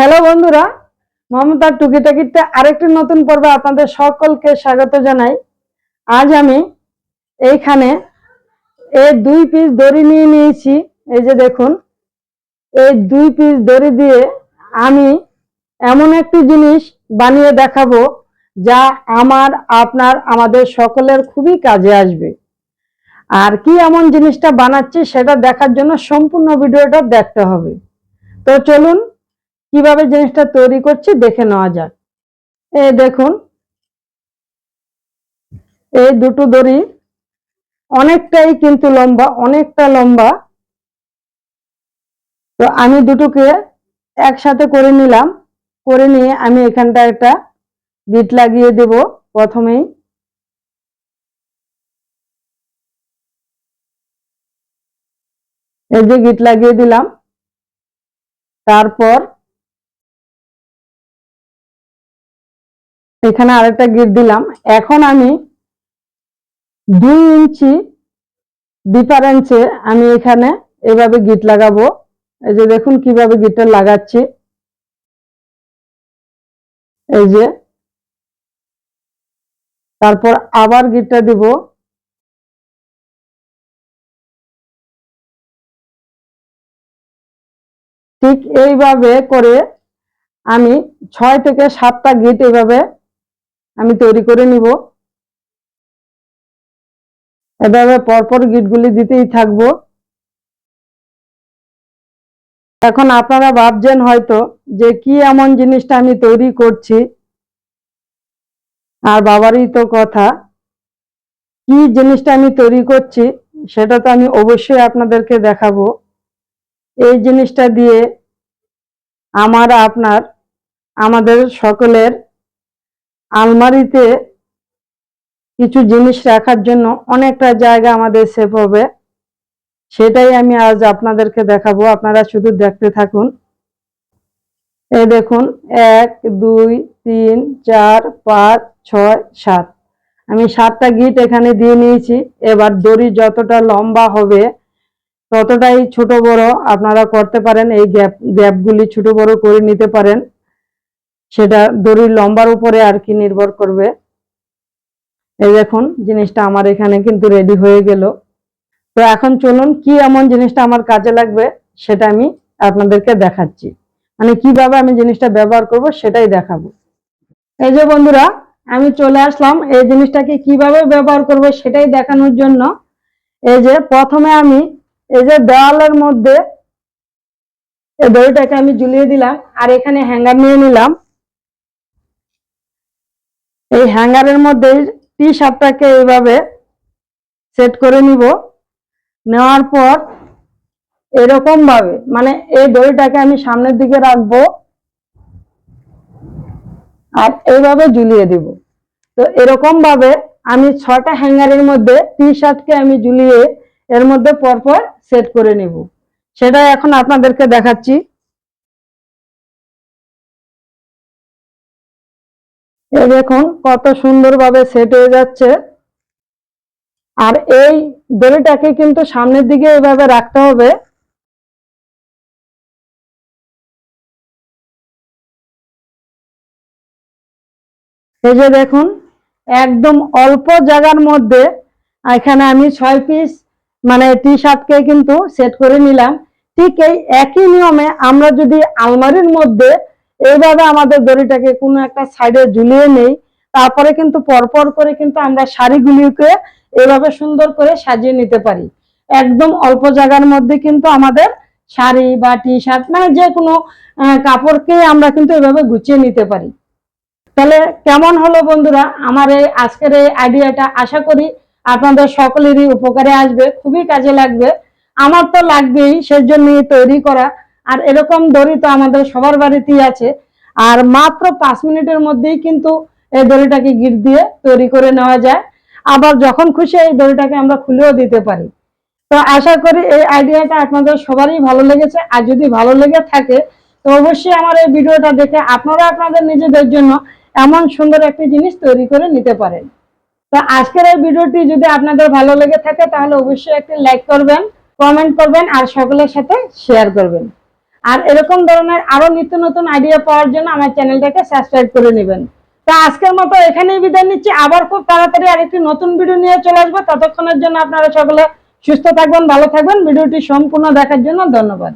Hello বন্ধুরা, মমতার টুকিটাকিতে আরেকটি নতুন পর্বে আপনাদের সকলকে স্বাগত জানাই। আজ আমি এইখানে এই দুই পিস দড়ি নিয়ে নিয়েছি, এই যে দেখুন, এই দুই পিস দড়ি দিয়ে আমি এমন একটি জিনিস বানিয়ে দেখাবো যা আমার, আপনার, আমাদের সকলের খুবই কাজে আসবে। আর কি এমন জিনিসটা বানাচ্ছি সেটা দেখার জন্য সম্পূর্ণ ভিডিওটা দেখতে হবে। তো চলুন কীভাবে জিনিসটা তৈরি করছি দেখে নেওয়া যাক। এ দেখুন, এই দুটো দড়ি অনেকটাই কিন্তু লম্বা, অনেকটা লম্বা। তো আমি দুটোকে একসাথে করে নিলাম, করে নিয়ে আমি এখানটা একটা গিট লাগিয়ে দেব প্রথমেই। এই যে গিট লাগিয়ে দিলাম, তারপর এখানে আরেকটা গিট দিলাম। এখন আমি দুই ইঞ্চি ডিফারেন্সে আমি এখানে এভাবে গিট লাগাবো। এই যে দেখুন কীভাবে গিটটা লাগাচ্ছি। এই যে তারপর আবার গিটটা দিব। ঠিক এইভাবে করে আমি ছয় থেকে সাতটা গিট এইভাবে আমি তৈরি করে নিব। এভাবে পরপর গিটগুলি দিতেই থাকব। এখন আপনারা ভাবছেন হয়তো যে কি এমন জিনিসটা আমি তৈরি করছি। আর বাবারই তো কথা, কি জিনিসটা আমি তৈরি করছি সেটা তো আমি অবশ্যই আপনাদেরকে দেখাবো। এই জিনিসটা দিয়ে আমার, আপনার, আমাদের সকলের আলমারিতে কিছু জিনিস রাখার জন্য অনেকটা জায়গা আমাদের সেভ হবে। সেটাই আমি আজ আপনাদেরকে দেখাবো। আপনারা শুধু দেখতে থাকুন। এই দেখুন, এক, দুই, তিন, চার, পাঁচ, ছয়, সাত। আমি সাতটা গিট এখানে দিয়ে নিয়েছি। এবার দড়ি যতটা লম্বা হবে, ততটাই ছোট বড় আপনারা করতে পারেন। এই গ্যাপ, গ্যাপগুলি ছোট বড় করে নিতে পারেন। সেটা দড়ির লম্বার উপরে আর কি নির্ভর করবে। এই দেখুন, জিনিসটা আমার এখানে কিন্তু রেডি হয়ে গেল। তো এখন চলুন, কি এমন জিনিসটা আমার কাজে লাগবে সেটা আমি আপনাদেরকে দেখাচ্ছি। মানে কীভাবে আমি জিনিসটা ব্যবহার করব সেটাই দেখাবো। এই যে বন্ধুরা, আমি চলে আসলাম। এই জিনিসটাকে কীভাবে ব্যবহার করব সেটাই দেখানোর জন্য। এই যে প্রথমে আমি, এই যে দেওয়ালের মধ্যে এই দড়িটাকে আমি ঝুলিয়ে দিলাম আর এখানে হ্যাঙ্গার নিয়ে নিলাম। এই হ্যাঙ্গারের মধ্যে টি শার্টটাকে এইভাবে সেট করে নিব। নেওয়ার পর এরকম ভাবে মানে এই দড়িটাকে আমি সামনের দিকে রাখব আর এইভাবে ঝুলিয়ে দিব। তো এরকম ভাবে আমি ছটা হ্যাঙ্গারের মধ্যে টি শার্টকে আমি ঝুলিয়ে এর মধ্যে পরপর সেট করে নিব। সেটা এখন আপনাদেরকে দেখাচ্ছি। এই দেখুন, কত সুন্দরভাবে সেট হয়ে যাচ্ছে। আর এই দড়িটাকে কিন্তু সামনের দিকে এভাবে রাখতে হবে। এই যে দেখুন, একদম অল্প জায়গার মধ্যে এখানে আমি ছয় পিস মানে টি শার্টকে কিন্তু সেট করে নিলাম। ঠিক এই একই নিয়মে আমরা যদি আলমারির মধ্যে এইভাবে আমাদের দড়িটাকে কোনো একটা সাইডে ঝুলিয়ে নেই। তারপরে কিন্তু পরপর করে কিন্তু আমরা শাড়িগুলিকে এভাবে সুন্দর করে সাজিয়ে নিতে পারি। একদম অল্প জায়গার মধ্যে কিন্তু আমাদের শাড়ি বা টি শার্ট মানে যে কোনো কাপড়কে আমরা কিন্তু এভাবে গুছিয়ে নিতে পারি। তাহলে কেমন হলো বন্ধুরা আমার এই আজকের এই আইডিয়াটা? আশা করি আপনাদের সকলেরই উপকারে আসবে, খুবই কাজে লাগবে। আমার তো লাগবেই, সেজন্যই তৈরি করা। আর এরকম দড়ি তো আমাদের সবার বাড়িতেই আছে। আর মাত্র পাঁচ মিনিটের মধ্যেই কিন্তু এই দড়িটাকে গিট দিয়ে তৈরি করে নেওয়া যায়। আবার যখন খুশি এই দড়িটাকে আমরা খুলেও দিতে পারি। তো আশা করি এই আইডিয়াটা আপনাদের সবারই ভালো লেগেছে। আর যদি ভালো লেগে থাকে, তো অবশ্যই আমার এই ভিডিওটা দেখে আপনারা আপনাদের নিজেদের জন্য এমন সুন্দর একটি জিনিস তৈরি করে নিতে পারেন। তো আজকের এই ভিডিওটি যদি আপনাদের ভালো লেগে থাকে, তাহলে অবশ্যই একটি লাইক করবেন কমেন্ট করবেন, আর সকলের সাথে শেয়ার করবেন। আর এরকম ধরনের আরও নিত্য নতুন আইডিয়া পাওয়ার জন্য আমার চ্যানেলটাকে সাবস্ক্রাইব করে নেবেন। তো আজকের মতো এখানেই বিদায় নিচ্ছি। আবার খুব তাড়াতাড়ি আরেকটি নতুন ভিডিও নিয়ে চলে আসব। ততক্ষণের জন্য আপনারা সকলে সুস্থ থাকবেন, ভালো থাকবেন। ভিডিওটি সম্পূর্ণ দেখার জন্য ধন্যবাদ।